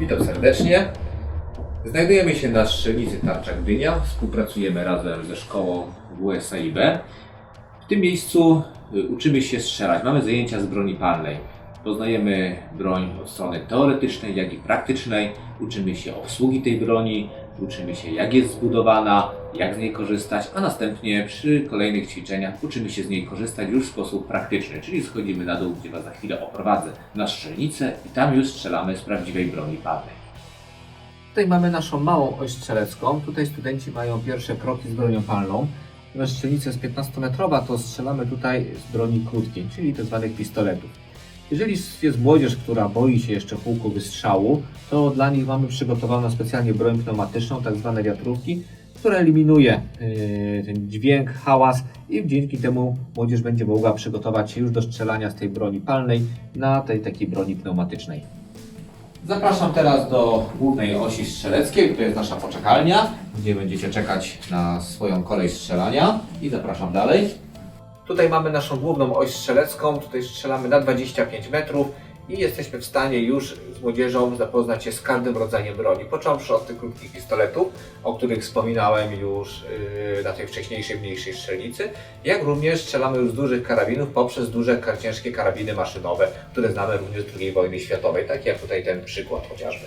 Witam serdecznie. Znajdujemy się na strzelnicy Tarcza Gdynia. Współpracujemy razem ze szkołą WSAIB. W tym miejscu y, uczymy się strzelać. Mamy zajęcia z broni palnej. Poznajemy broń od strony teoretycznej, jak i praktycznej. Uczymy się obsługi tej broni, uczymy się jak jest zbudowana, jak z niej korzystać, a następnie przy kolejnych ćwiczeniach uczymy się z niej korzystać już w sposób praktyczny, czyli schodzimy na dół, gdzie Was za chwilę oprowadzę na strzelnicę i tam już strzelamy z prawdziwej broni palnej. Tutaj mamy naszą małą oś strzelecką. Tutaj studenci mają pierwsze kroki z bronią palną. Ponieważ strzelnica jest 15-metrowa, to strzelamy tutaj z broni krótkiej, czyli tzw. pistoletów. Jeżeli jest młodzież, która boi się jeszcze huku wystrzału, to dla nich mamy przygotowaną specjalnie broń pneumatyczną, tak zwane wiatrówki, która eliminuje yy, ten dźwięk, hałas i dzięki temu młodzież będzie mogła przygotować się już do strzelania z tej broni palnej na tej takiej broni pneumatycznej. Zapraszam teraz do głównej osi strzeleckiej, to jest nasza poczekalnia, gdzie będziecie czekać na swoją kolej strzelania i zapraszam dalej. Tutaj mamy naszą główną oś strzelecką, tutaj strzelamy na 25 metrów i jesteśmy w stanie już z młodzieżą zapoznać się z każdym rodzajem broni, począwszy od tych krótkich pistoletów, o których wspominałem już yy, na tej wcześniejszej, mniejszej strzelnicy, jak również strzelamy już z dużych karabinów poprzez duże, ciężkie karabiny maszynowe, które znamy również z II wojny światowej, tak jak tutaj ten przykład chociażby.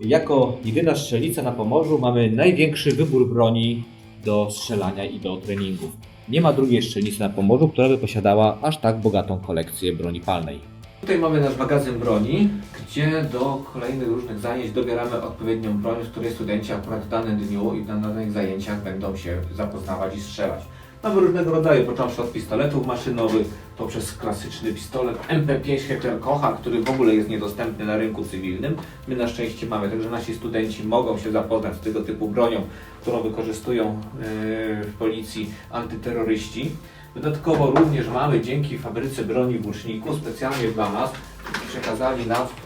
Jako jedyna strzelnica na Pomorzu mamy największy wybór broni do strzelania i do treningów. Nie ma drugiej strzelnicy na Pomorzu, która by posiadała aż tak bogatą kolekcję broni palnej. Tutaj mamy nasz magazyn broni, gdzie do kolejnych różnych zajęć dobieramy odpowiednią broń, z której studenci akurat w danym dniu i na danych zajęciach będą się zapoznawać i strzelać. Mamy różnego rodzaju, począwszy od pistoletów maszynowych, poprzez klasyczny pistolet MP5 Heckler Kocha, który w ogóle jest niedostępny na rynku cywilnym. My na szczęście mamy, także nasi studenci mogą się zapoznać z tego typu bronią, którą wykorzystują yy, w policji antyterroryści. Dodatkowo również mamy dzięki fabryce broni w Łuczniku specjalnie dla nas przekazali nam e,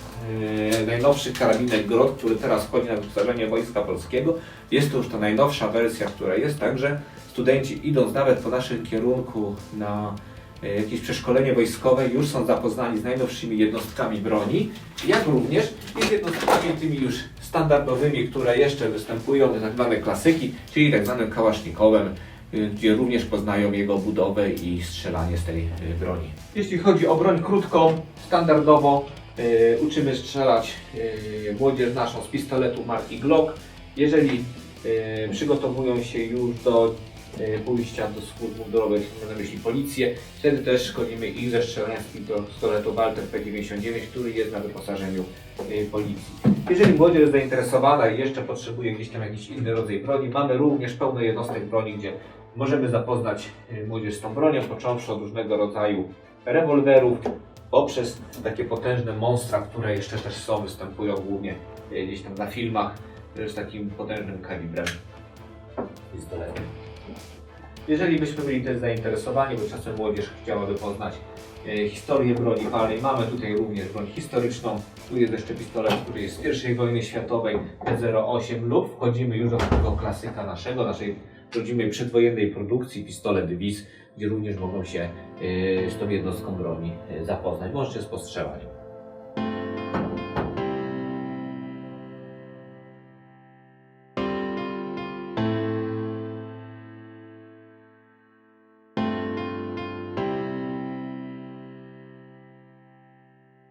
najnowszy karabinek GROT, który teraz wchodzi na wyposażenie Wojska Polskiego. Jest to już ta najnowsza wersja, która jest, także studenci idąc nawet po naszym kierunku na e, jakieś przeszkolenie wojskowe już są zapoznani z najnowszymi jednostkami broni, jak również i z jednostkami tymi już standardowymi, które jeszcze występują, tak zwane klasyki, czyli tak zwanym kałasznikowem, y, gdzie również poznają jego budowę i strzelanie z tej broni. Jeśli chodzi o broń krótką, standardowo uczymy strzelać y, młodzież naszą z pistoletu marki Glock. Jeżeli y, przygotowują się już do pójścia do służb mundurowych, mam na myśli policję, wtedy też szkolimy ich ze strzelania z pistoletu Walter P99, który jest na wyposażeniu policji. Jeżeli młodzież jest zainteresowana i jeszcze potrzebuje gdzieś tam jakiś inny rodzaj broni, mamy również pełno jednostek broni, gdzie możemy zapoznać młodzież z tą bronią, począwszy od różnego rodzaju rewolwerów, poprzez takie potężne monstra, które jeszcze też są, występują głównie y, gdzieś tam na filmach y, z takim potężnym kalibrem pistoletem. Jeżeli byśmy byli też zainteresowani, bo czasem młodzież chciałaby poznać e, historię broni palnej, mamy tutaj również broń historyczną. Tu jest jeszcze pistolet, który jest z I wojny światowej T08 lub wchodzimy już do takiego klasyka naszego, naszej rodzimej przedwojennej produkcji, pistolet WIS, gdzie również mogą się e, z tą jednostką broni e, zapoznać, możecie z postrzelać.